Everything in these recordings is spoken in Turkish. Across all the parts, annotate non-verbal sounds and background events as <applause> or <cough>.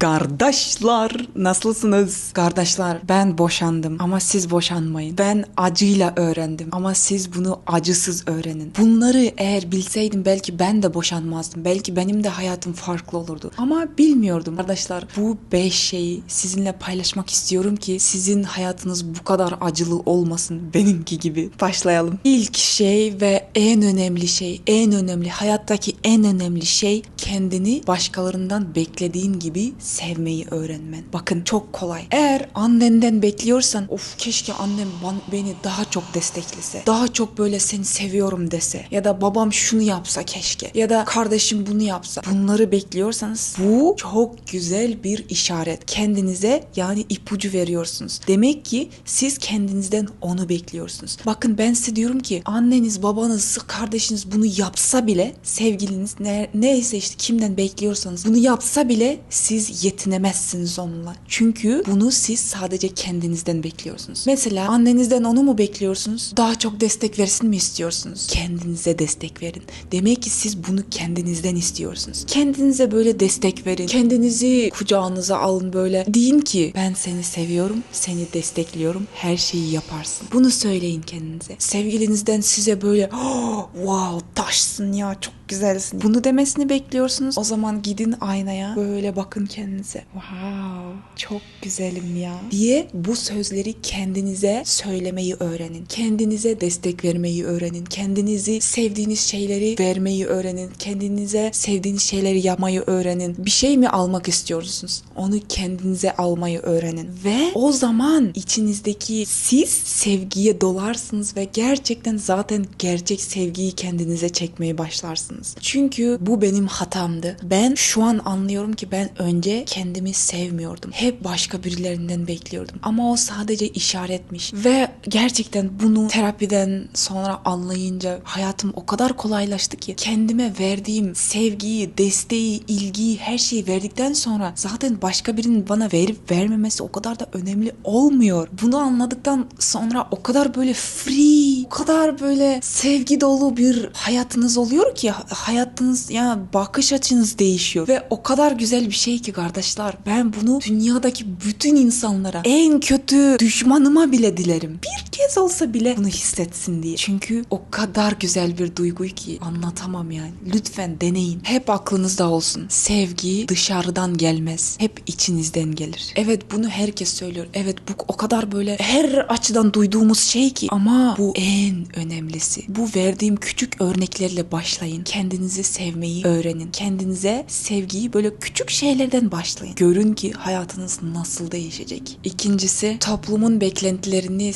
Kardeşler nasılsınız? Kardeşler ben boşandım ama siz boşanmayın. Ben acıyla öğrendim ama siz bunu acısız öğrenin. Bunları eğer bilseydim belki ben de boşanmazdım. Belki benim de hayatım farklı olurdu. Ama bilmiyordum. Arkadaşlar bu beş şeyi sizinle paylaşmak istiyorum ki sizin hayatınız bu kadar acılı olmasın benimki gibi. Başlayalım. İlk şey ve en önemli şey, en önemli hayattaki en önemli şey kendini başkalarından beklediğin gibi sevmeyi öğrenmen. Bakın çok kolay. Eğer annenden bekliyorsan of keşke annem beni daha çok desteklese. Daha çok böyle seni seviyorum dese. Ya da babam şunu yapsa keşke. Ya da kardeşim bunu yapsa. Bunları bekliyorsanız bu çok güzel bir işaret. Kendinize yani ipucu veriyorsunuz. Demek ki siz kendinizden onu bekliyorsunuz. Bakın ben size diyorum ki anneniz, babanız, kardeşiniz bunu yapsa bile sevgiliniz ne, neyse işte kimden bekliyorsanız bunu yapsa bile siz yetinemezsiniz onunla. Çünkü bunu siz sadece kendinizden bekliyorsunuz. Mesela annenizden onu mu bekliyorsunuz? Daha çok destek versin mi istiyorsunuz? Kendinize destek verin. Demek ki siz bunu kendinizden istiyorsunuz. Kendinize böyle destek verin. Kendinizi kucağınıza alın böyle. Deyin ki ben seni seviyorum, seni destekliyorum, her şeyi yaparsın. Bunu söyleyin kendinize. Sevgilinizden size böyle "Oh, wow taşsın ya çok güzelsin. Bunu demesini bekliyorsunuz. O zaman gidin aynaya böyle bakın kendinize. Wow çok güzelim ya diye bu sözleri kendinize söylemeyi öğrenin. Kendinize destek vermeyi öğrenin. Kendinizi sevdiğiniz şeyleri vermeyi öğrenin. Kendinize sevdiğiniz şeyleri yapmayı öğrenin. Bir şey mi almak istiyorsunuz? Onu kendinize almayı öğrenin. Ve o zaman içinizdeki siz sevgiye dolarsınız ve gerçekten zaten gerçek sevgiyi kendinize çekmeye başlarsınız. Çünkü bu benim hatamdı. Ben şu an anlıyorum ki ben önce kendimi sevmiyordum. Hep başka birilerinden bekliyordum. Ama o sadece işaretmiş. Ve gerçekten bunu terapiden sonra anlayınca hayatım o kadar kolaylaştı ki kendime verdiğim sevgiyi, desteği, ilgiyi, her şeyi verdikten sonra zaten başka birinin bana verip vermemesi o kadar da önemli olmuyor. Bunu anladıktan sonra o kadar böyle free, o kadar böyle sevgi dolu bir hayatınız oluyor ki hayatınız ya bakış açınız değişiyor ve o kadar güzel bir şey ki kardeşler. Ben bunu dünyadaki bütün insanlara en kötü düşmanıma bile dilerim. Bir kez olsa bile bunu hissetsin diye. Çünkü o kadar güzel bir duygu ki anlatamam yani. Lütfen deneyin. Hep aklınızda olsun. Sevgi dışarıdan gelmez. Hep içinizden gelir. Evet bunu herkes söylüyor. Evet bu o kadar böyle her açıdan duyduğumuz şey ki ama bu en önemlisi. Bu verdiğim küçük örneklerle başlayın. Kendinizi sevmeyi öğrenin. Kendinize sevgiyi böyle küçük şeylerden başlayın. Görün ki hayatınız nasıl değişecek. İkincisi toplumun beklentilerini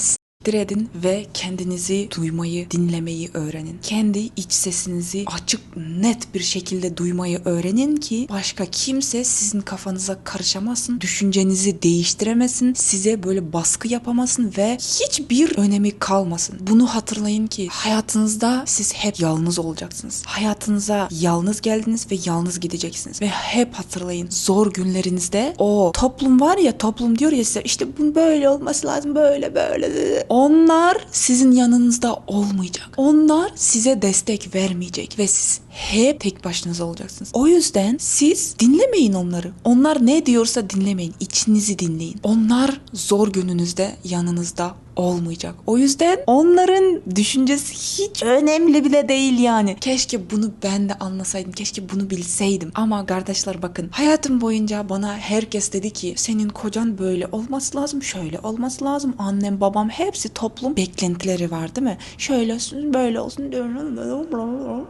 edin ve kendinizi duymayı, dinlemeyi öğrenin. Kendi iç sesinizi açık, net bir şekilde duymayı öğrenin ki başka kimse sizin kafanıza karışamasın, düşüncenizi değiştiremesin, size böyle baskı yapamasın ve hiçbir önemi kalmasın. Bunu hatırlayın ki hayatınızda siz hep yalnız olacaksınız. Hayatınıza yalnız geldiniz ve yalnız gideceksiniz. Ve hep hatırlayın zor günlerinizde o toplum var ya toplum diyor ya size işte bu böyle olması lazım böyle böyle. Onlar sizin yanınızda olmayacak. Onlar size destek vermeyecek ve siz hep tek başınıza olacaksınız. O yüzden siz dinlemeyin onları. Onlar ne diyorsa dinlemeyin. İçinizi dinleyin. Onlar zor gününüzde yanınızda olmayacak. O yüzden onların düşüncesi hiç önemli bile değil yani. Keşke bunu ben de anlasaydım. Keşke bunu bilseydim. Ama kardeşler bakın hayatım boyunca bana herkes dedi ki senin kocan böyle olması lazım, şöyle olması lazım. Annem, babam hepsi toplum beklentileri var değil mi? Şöyle olsun, böyle olsun.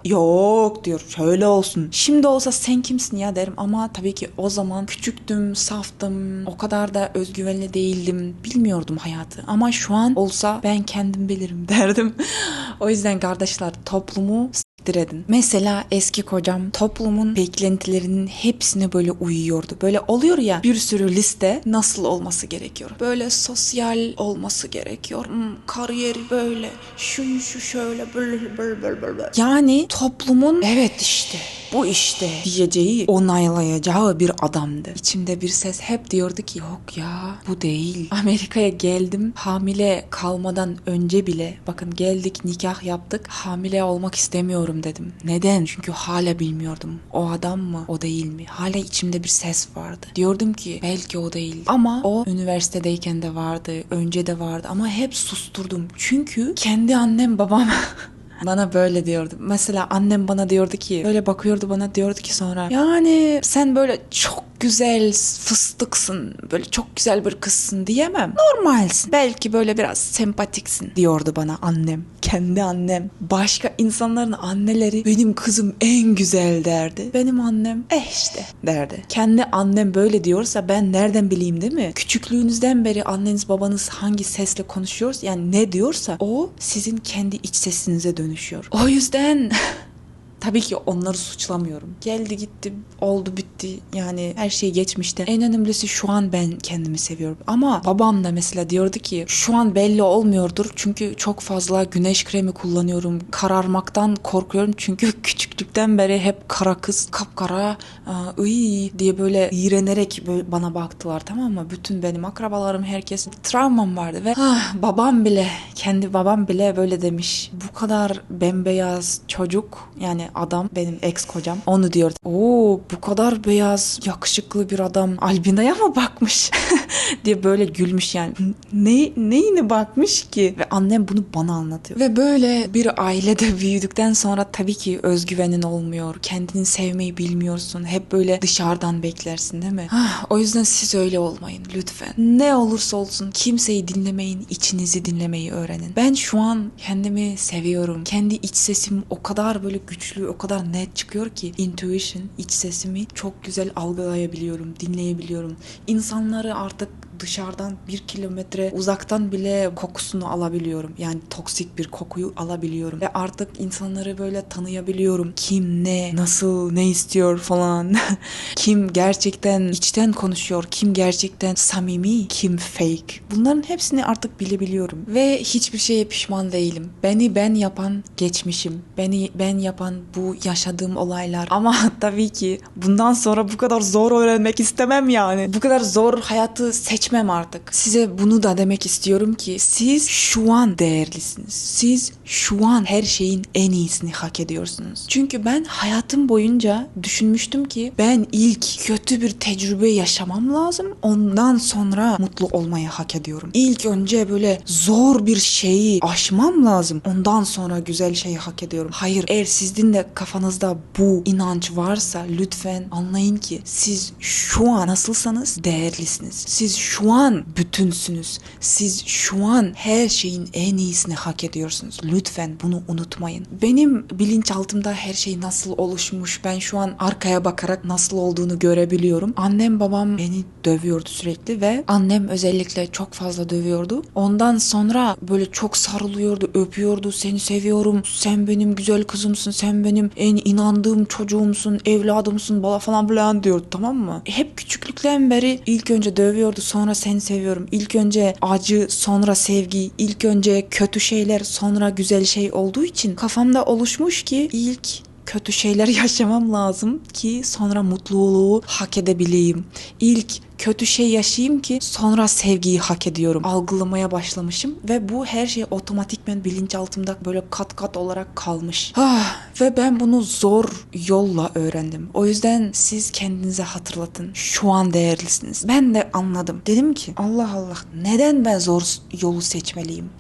Yok diyor. Şöyle olsun. Şimdi olsa sen kimsin ya derim ama tabii ki o zaman küçüktüm, saftım. O kadar da özgüvenli değildim. Bilmiyordum hayatı. Ama şu an olsa ben kendim bilirim <laughs> derdim. o yüzden kardeşler toplumu siktir edin. Mesela eski kocam toplumun beklentilerinin hepsine böyle uyuyordu. Böyle oluyor ya bir sürü liste nasıl olması gerekiyor. Böyle sosyal olması gerekiyor. Hmm, kariyeri böyle. Şu şu şöyle böyle böyle böyle. Yani toplumun evet işte bu işte diyeceği onaylayacağı bir adamdı. İçimde bir ses hep diyordu ki yok ya bu değil. Amerika'ya geldim hamile kalmadan önce bile bakın geldik nikah yaptık hamile olmak istemiyorum dedim. Neden? Çünkü hala bilmiyordum. O adam mı? O değil mi? Hala içimde bir ses vardı. Diyordum ki belki o değil. Ama o üniversitedeyken de vardı. Önce de vardı. Ama hep susturdum. Çünkü kendi annem babam <laughs> Bana böyle diyordu. Mesela annem bana diyordu ki böyle bakıyordu bana diyordu ki sonra yani sen böyle çok güzel fıstıksın böyle çok güzel bir kızsın diyemem. Normalsin. Belki böyle biraz sempatiksin diyordu bana annem. Kendi annem. Başka insanların anneleri benim kızım en güzel derdi. Benim annem eh işte derdi. Kendi annem böyle diyorsa ben nereden bileyim değil mi? Küçüklüğünüzden beri anneniz babanız hangi sesle konuşuyorsa yani ne diyorsa o sizin kendi iç sesinize dönüşüyor. O yüzden <laughs> Tabii ki onları suçlamıyorum. Geldi gitti, oldu bitti. Yani her şey geçmişte. En önemlisi şu an ben kendimi seviyorum. Ama babam da mesela diyordu ki şu an belli olmuyordur. Çünkü çok fazla güneş kremi kullanıyorum. Kararmaktan korkuyorum. Çünkü <laughs> küçüklükten beri hep kara kız, kapkara, ıy diye böyle iğrenerek böyle bana baktılar tamam mı? Bütün benim akrabalarım herkes travmam vardı ve ah, babam bile kendi babam bile böyle demiş. Bu kadar bembeyaz çocuk yani adam benim ex kocam onu diyor. Oo bu kadar beyaz yakışıklı bir adam albinaya mı bakmış <laughs> diye böyle gülmüş yani. Ne neyine bakmış ki? Ve annem bunu bana anlatıyor. Ve böyle bir ailede <laughs> büyüdükten sonra tabii ki özgüvenin olmuyor. Kendini sevmeyi bilmiyorsun. Hep böyle dışarıdan beklersin değil mi? Ah, o yüzden siz öyle olmayın lütfen. Ne olursa olsun kimseyi dinlemeyin, içinizi dinlemeyi öğrenin. Ben şu an kendimi seviyorum. Kendi iç sesim o kadar böyle güçlü, o kadar net çıkıyor ki intuition, iç sesimi çok güzel algılayabiliyorum, dinleyebiliyorum. İnsanları artık dışarıdan bir kilometre uzaktan bile kokusunu alabiliyorum. Yani toksik bir kokuyu alabiliyorum. Ve artık insanları böyle tanıyabiliyorum. Kim ne, nasıl, ne istiyor falan. <laughs> kim gerçekten içten konuşuyor, kim gerçekten samimi, kim fake. Bunların hepsini artık bilebiliyorum. Ve hiçbir şeye pişman değilim. Beni ben yapan geçmişim. Beni ben yapan bu yaşadığım olaylar. <laughs> Ama tabii ki bundan sonra bu kadar zor öğrenmek istemem yani. Bu kadar zor hayatı seçmem artık. Size bunu da demek istiyorum ki siz şu an değerlisiniz. Siz şu an her şeyin en iyisini hak ediyorsunuz. Çünkü ben hayatım boyunca düşünmüştüm ki ben ilk kötü bir tecrübe yaşamam lazım. Ondan sonra mutlu olmayı hak ediyorum. İlk önce böyle zor bir şeyi aşmam lazım. Ondan sonra güzel şeyi hak ediyorum. Hayır eğer sizin de kafanızda bu inanç varsa lütfen anlayın ki siz şu an nasılsanız değerlisiniz. Siz şu an bütünsünüz. Siz şu an her şeyin en iyisini hak ediyorsunuz. Lütfen bunu unutmayın. Benim bilinçaltımda her şey nasıl oluşmuş ben şu an arkaya bakarak nasıl olduğunu görebiliyorum. Annem babam beni dövüyordu sürekli ve annem özellikle çok fazla dövüyordu. Ondan sonra böyle çok sarılıyordu, öpüyordu. Seni seviyorum. Sen benim güzel kızımsın. Sen benim en inandığım çocuğumsun, evladımsın bala falan filan diyordu tamam mı? Hep küçüklükten beri ilk önce dövüyordu sonra seni seviyorum. İlk önce acı sonra sevgi, ilk önce kötü şeyler sonra güzel şey olduğu için kafamda oluşmuş ki ilk kötü şeyler <laughs> yaşamam lazım ki sonra mutluluğu hak edebileyim. İlk kötü şey yaşayayım ki sonra sevgiyi hak ediyorum. Algılamaya başlamışım ve bu her şey otomatikmen bilinçaltımda böyle kat kat olarak kalmış. Ah, ve ben bunu zor yolla öğrendim. O yüzden siz kendinize hatırlatın. Şu an değerlisiniz. Ben de anladım. Dedim ki Allah Allah neden ben zor yolu seçmeliyim?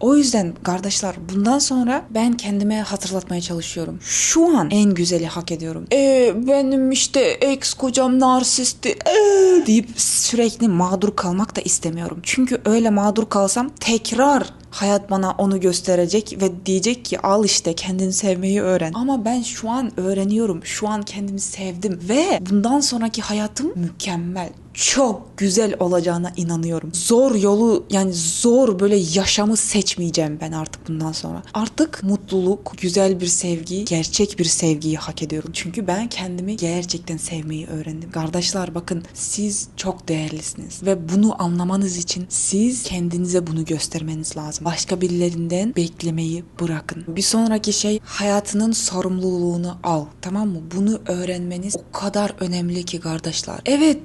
O yüzden kardeşler bundan sonra ben kendime hatırlatmaya çalışıyorum. Şu an en güzeli hak ediyorum. Ee, benim işte ex kocam narsisti ee, deyip sürekli mağdur kalmak da istemiyorum. Çünkü öyle mağdur kalsam tekrar hayat bana onu gösterecek ve diyecek ki al işte kendini sevmeyi öğren. Ama ben şu an öğreniyorum. Şu an kendimi sevdim ve bundan sonraki hayatım mükemmel çok güzel olacağına inanıyorum. Zor yolu yani zor böyle yaşamı seçmeyeceğim ben artık bundan sonra. Artık mutluluk, güzel bir sevgi, gerçek bir sevgiyi hak ediyorum. Çünkü ben kendimi gerçekten sevmeyi öğrendim. Kardeşler bakın siz çok değerlisiniz ve bunu anlamanız için siz kendinize bunu göstermeniz lazım. Başka birilerinden beklemeyi bırakın. Bir sonraki şey hayatının sorumluluğunu al. Tamam mı? Bunu öğrenmeniz o kadar önemli ki kardeşler. Evet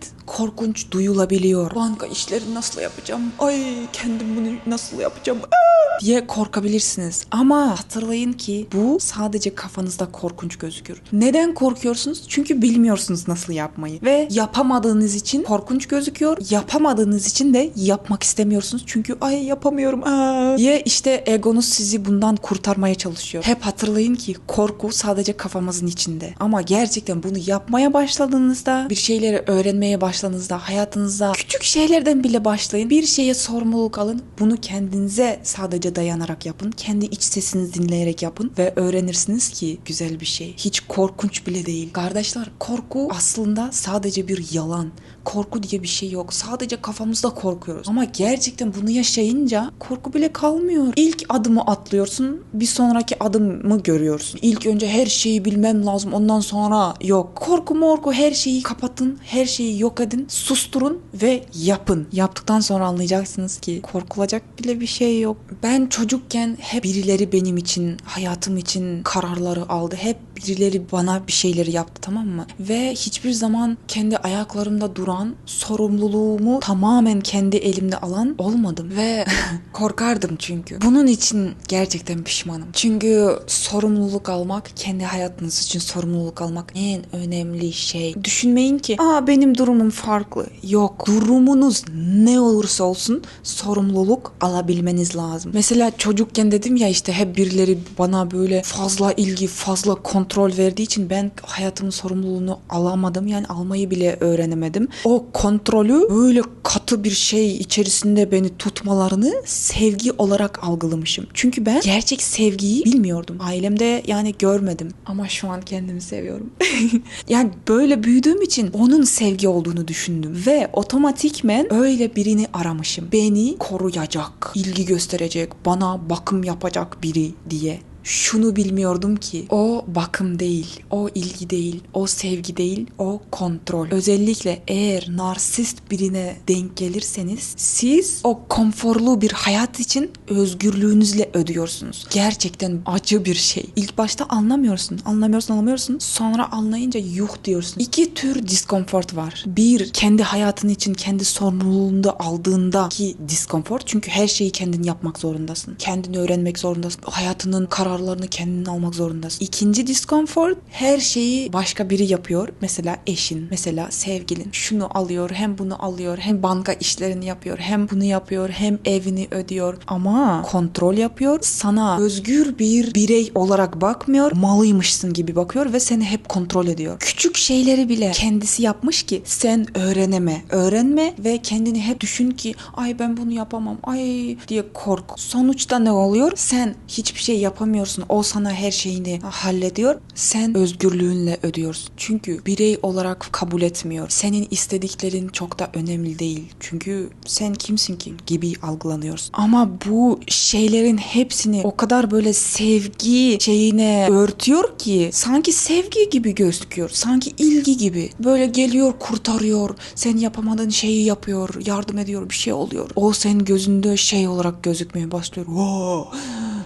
korkunç duyulabiliyor. Banka işlerini nasıl yapacağım? Ay kendim bunu nasıl yapacağım? Aa! diye korkabilirsiniz. Ama hatırlayın ki bu sadece kafanızda korkunç gözükür. Neden korkuyorsunuz? Çünkü bilmiyorsunuz nasıl yapmayı. Ve yapamadığınız için korkunç gözüküyor. Yapamadığınız için de yapmak istemiyorsunuz. Çünkü ay yapamıyorum aa diye işte egonuz sizi bundan kurtarmaya çalışıyor. Hep hatırlayın ki korku sadece kafamızın içinde. Ama gerçekten bunu yapmaya başladığınızda, bir şeyleri öğrenmeye başladığınızda, hayatınızda küçük şeylerden bile başlayın. Bir şeye sorumluluk alın. Bunu kendinize sadece dayanarak yapın. Kendi iç sesinizi dinleyerek yapın ve öğrenirsiniz ki güzel bir şey. Hiç korkunç bile değil. Kardeşler korku aslında sadece bir yalan. Korku diye bir şey yok. Sadece kafamızda korkuyoruz. Ama gerçekten bunu yaşayınca korku bile kalmıyor. İlk adımı atlıyorsun, bir sonraki adımı görüyorsun. İlk önce her şeyi bilmem lazım. Ondan sonra yok. Korku morku her şeyi kapatın, her şeyi yok edin, susturun ve yapın. Yaptıktan sonra anlayacaksınız ki korkulacak bile bir şey yok. Ben çocukken hep birileri benim için, hayatım için kararları aldı. Hep birileri bana bir şeyleri yaptı tamam mı? Ve hiçbir zaman kendi ayaklarımda duran, sorumluluğumu tamamen kendi elimde alan olmadım. Ve <laughs> korkardım çünkü. Bunun için gerçekten pişmanım. Çünkü sorumluluk almak, kendi hayatınız için sorumluluk almak en önemli şey. Düşünmeyin ki, aa benim durumum farklı. Yok. Durumunuz ne olursa olsun sorumluluk alabilmeniz lazım. Mesela çocukken dedim ya işte hep birileri bana böyle fazla ilgi, fazla kontrol verdiği için ben hayatımın sorumluluğunu alamadım. Yani almayı bile öğrenemedim. O kontrolü böyle katı bir şey içerisinde beni tutmalarını sevgi olarak algılamışım. Çünkü ben gerçek sevgiyi bilmiyordum. Ailemde yani görmedim. Ama şu an kendimi seviyorum. <laughs> yani böyle büyüdüğüm için onun sevgi olduğunu düşündüm. Ve otomatikmen öyle birini aramışım. Beni koruyacak, ilgi gösterecek, bana bakım yapacak biri diye şunu bilmiyordum ki o bakım değil, o ilgi değil, o sevgi değil, o kontrol. Özellikle eğer narsist birine denk gelirseniz siz o konforlu bir hayat için özgürlüğünüzle ödüyorsunuz. Gerçekten acı bir şey. İlk başta anlamıyorsun, anlamıyorsun, anlamıyorsun. Sonra anlayınca yuh diyorsun. İki tür diskomfort var. Bir, kendi hayatın için kendi sorumluluğunda aldığında ki diskomfort. Çünkü her şeyi kendin yapmak zorundasın. Kendini öğrenmek zorundasın. Hayatının kararlarını kendin almak zorundasın. İkinci diskomfort her şeyi başka biri yapıyor. Mesela eşin, mesela sevgilin. Şunu alıyor, hem bunu alıyor, hem banka işlerini yapıyor, hem bunu yapıyor, hem evini ödüyor. Ama kontrol yapıyor. Sana özgür bir birey olarak bakmıyor. Malıymışsın gibi bakıyor ve seni hep kontrol ediyor. Küçük şeyleri bile kendisi yapmış ki sen öğreneme. Öğrenme ve kendini hep düşün ki ay ben bunu yapamam. Ay diye kork. Sonuçta ne oluyor? Sen hiçbir şey yapamıyorsun. O sana her şeyini hallediyor. Sen özgürlüğünle ödüyorsun. Çünkü birey olarak kabul etmiyor. Senin istediklerin çok da önemli değil. Çünkü sen kimsin ki gibi algılanıyorsun. Ama bu şeylerin hepsini o kadar böyle sevgi şeyine örtüyor ki sanki sevgi gibi gözüküyor. Sanki ilgi gibi. Böyle geliyor kurtarıyor. Sen yapamadığın şeyi yapıyor. Yardım ediyor. Bir şey oluyor. O senin gözünde şey olarak gözükmeye başlıyor. Wow,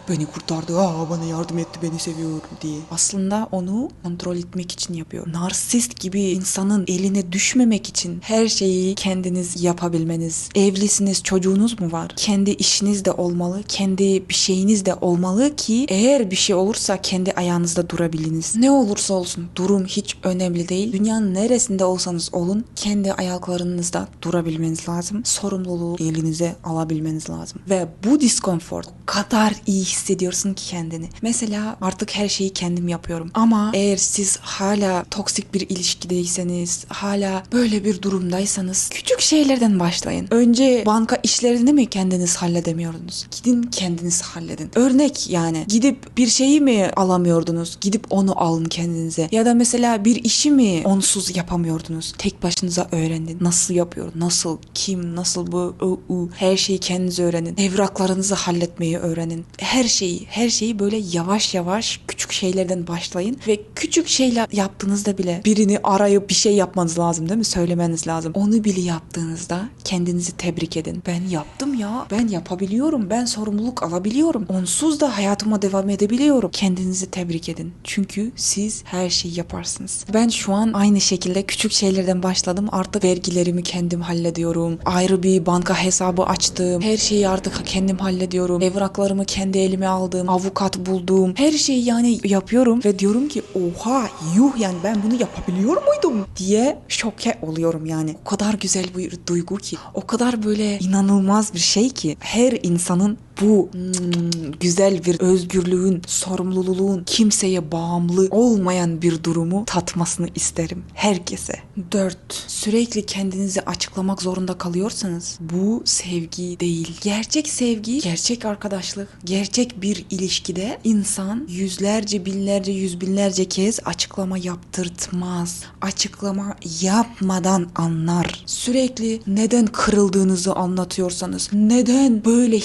beni kurtardı. Aa, bana yardım etti. Beni seviyor diye. Aslında onu kontrol etmek için yapıyor. Narsist gibi insanın eline düşmemek için her şeyi kendiniz yapabilmeniz. Evlisiniz, çocuğunuz mu var? Kendi işiniz de olmalı. Kendi bir şeyiniz de olmalı ki eğer bir şey olursa kendi ayağınızda durabiliniz. Ne olursa olsun durum hiç önemli değil. Dünyanın neresinde olsanız olun kendi ayaklarınızda durabilmeniz lazım. Sorumluluğu elinize alabilmeniz lazım. Ve bu diskomfort o kadar iyi hissediyorsun ki kendini. Mesela artık her şeyi kendim yapıyorum. Ama eğer siz hala toksik bir ilişkideyseniz, hala böyle bir durumdaysanız küçük şeylerden başlayın. Önce banka işlerini mi kendiniz halledemiyordunuz? Gidin kendiniz halledin. Örnek yani gidip bir şeyi mi alamıyordunuz? Gidip onu alın kendinize. Ya da mesela bir işi mi onsuz yapamıyordunuz? Tek başınıza öğrenin. Nasıl yapıyor? Nasıl? Kim? Nasıl bu? O, u. Her şeyi kendiniz öğrenin. Evraklarınızı halletmeyi öğrenin. Her şeyi, her şeyi böyle yavaş yavaş küçük şeylerden başlayın ve küçük şeyler yaptığınızda bile birini arayıp bir şey yapmanız lazım değil mi? Söylemeniz lazım. Onu bile yaptığınızda kendinizi tebrik edin. Ben yaptım ya. Ben yapabiliyorum. Ben sorumluluk alabiliyorum. Onsuz da hayatıma devam edebiliyorum. Kendinizi tebrik edin. Çünkü siz her şeyi yaparsınız. Ben şu an aynı şekilde küçük şeylerden başladım. Artık vergilerimi kendim hallediyorum. Ayrı bir banka hesabı açtım. Her şeyi artık kendim hallediyorum. Evraklarımı kendi elime aldım. Avukat buldum. Her şeyi yani yapıyorum ve diyorum ki oha yuh yani ben bunu yapabiliyor muydum diye şoke oluyorum yani. O kadar güzel bir duygu ki. O kadar böyle inanılmaz bir şey ki her insanın bu hmm, güzel bir özgürlüğün, sorumluluğun, kimseye bağımlı olmayan bir durumu tatmasını isterim herkese. 4. Sürekli kendinizi açıklamak zorunda kalıyorsanız bu sevgi değil. Gerçek sevgi, gerçek arkadaşlık, gerçek bir ilişkide insan yüzlerce, binlerce, yüz binlerce kez açıklama yaptırtmaz. Açıklama yapmadan anlar. Sürekli neden kırıldığınızı anlatıyorsanız, neden böyle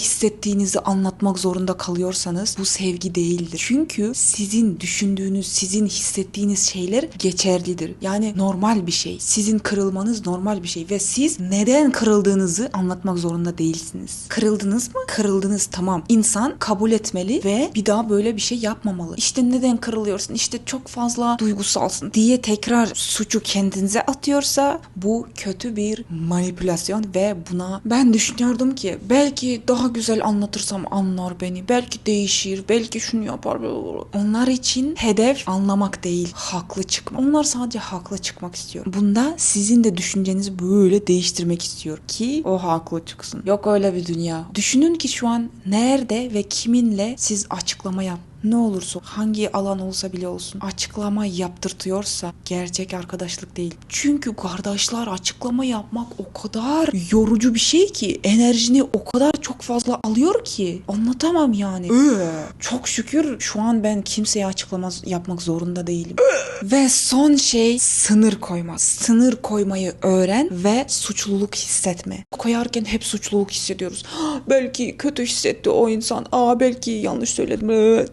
hissettiğinizi anlatmak zorunda kalıyorsanız bu sevgi değildir. Çünkü sizin düşündüğünüz, sizin hissettiğiniz şeyler geçerlidir. Yani normal bir şey. Sizin kırılmanız normal bir şey ve siz neden kırıldığınızı anlatmak zorunda değilsiniz. Kırıldınız mı? Kırıldınız tamam. İnsan kabul etmeli ve bir daha böyle bir şey yapmamalı. İşte neden kırılıyorsun? İşte çok fazla duygusalsın diye tekrar suçu kendinize atıyorsa bu kötü bir manipülasyon ve buna ben düşünüyordum ki belki daha güzel anlatırsam anlar beni. Belki değişir. Belki şunu yapar. Onlar için hedef anlamak değil, haklı çıkmak. Onlar sadece haklı çıkmak istiyor. Bunda sizin de düşüncenizi böyle değiştirmek istiyor ki o haklı çıksın. Yok öyle bir dünya. Düşünün ki şu an nerede ve kiminle siz açıklama yap ne olursa hangi alan olsa bile olsun açıklama yaptırtıyorsa gerçek arkadaşlık değil. Çünkü kardeşler açıklama yapmak o kadar yorucu bir şey ki enerjini o kadar çok fazla alıyor ki anlatamam yani. Çok şükür şu an ben kimseye açıklama yapmak zorunda değilim. ve son şey sınır koyma. Sınır koymayı öğren ve suçluluk hissetme. Koyarken hep suçluluk hissediyoruz. <gasps> belki kötü hissetti o insan. Aa belki yanlış söyledim ee,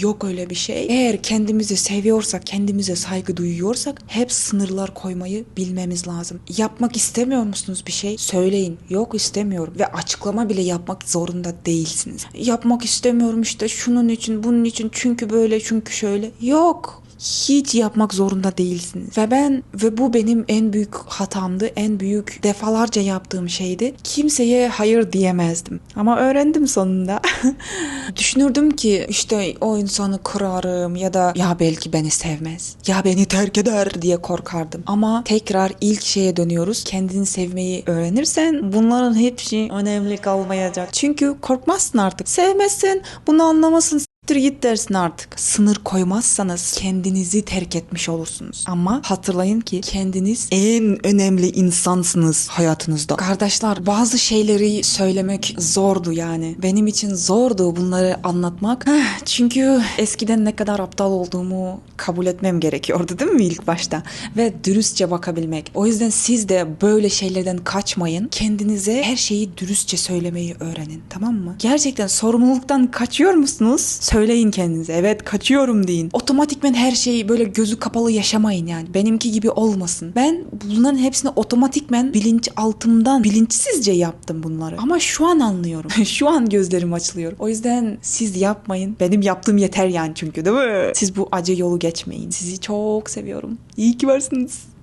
yok öyle bir şey. Eğer kendimizi seviyorsak, kendimize saygı duyuyorsak hep sınırlar koymayı bilmemiz lazım. Yapmak istemiyor musunuz bir şey? Söyleyin. Yok istemiyorum ve açıklama bile yapmak zorunda değilsiniz. Yapmak istemiyorum işte şunun için, bunun için çünkü böyle, çünkü şöyle. Yok hiç yapmak zorunda değilsiniz. Ve ben ve bu benim en büyük hatamdı. En büyük defalarca yaptığım şeydi. Kimseye hayır diyemezdim. Ama öğrendim sonunda. <laughs> Düşünürdüm ki işte o insanı kırarım ya da ya belki beni sevmez. Ya beni terk eder diye korkardım. Ama tekrar ilk şeye dönüyoruz. Kendini sevmeyi öğrenirsen bunların hepsi önemli kalmayacak. Çünkü korkmazsın artık. Sevmezsin, bunu anlamasın. Siktir git dersin artık. Sınır koymazsanız kendinizi terk etmiş olursunuz. Ama hatırlayın ki kendiniz en önemli insansınız hayatınızda. Kardeşler bazı şeyleri söylemek zordu yani. Benim için zordu bunları anlatmak. Çünkü eskiden ne kadar aptal olduğumu kabul etmem gerekiyordu değil mi ilk başta? Ve dürüstçe bakabilmek. O yüzden siz de böyle şeylerden kaçmayın. Kendinize her şeyi dürüstçe söylemeyi öğrenin. Tamam mı? Gerçekten sorumluluktan kaçıyor musunuz? Söyleyin kendinize. Evet kaçıyorum deyin. Otomatikmen her şeyi böyle gözü kapalı yaşamayın yani. Benimki gibi olmasın. Ben bunların hepsini otomatikmen bilinç altımdan bilinçsizce yaptım bunları. Ama şu an anlıyorum. <laughs> şu an gözlerim açılıyor. O yüzden siz yapmayın. Benim yaptığım yeter yani çünkü değil mi? Siz bu acı yolu geçmeyin. Sizi çok seviyorum. İyi ki varsınız.